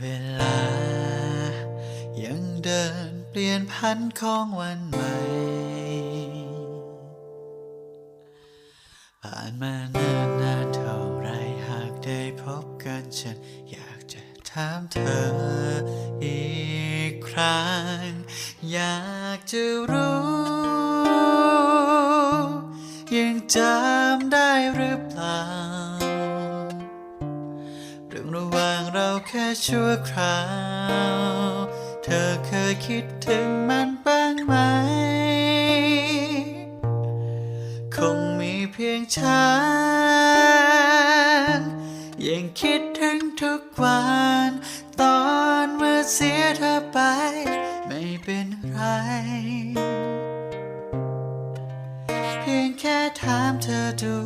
เวลา ยังเดินเปลี่ยนพันของวันใหม่ ผ่านมาเนิ่นนานเท่าไรหากได้พบกันฉัน อยากจะถามเธออีกครั้ง อยากจะรู้ ยังจำได้หรือเปล่า เรื่องระหว่างเราแค่ชั่วคราว เธอเคยคิดถึงมันบ้างไหม คงมีเพียงฉันยังคิดถึงทุกวัน ตอนเมื่อเสียเธอไป ไม่เป็นไร เพียงแค่ถามเธอดู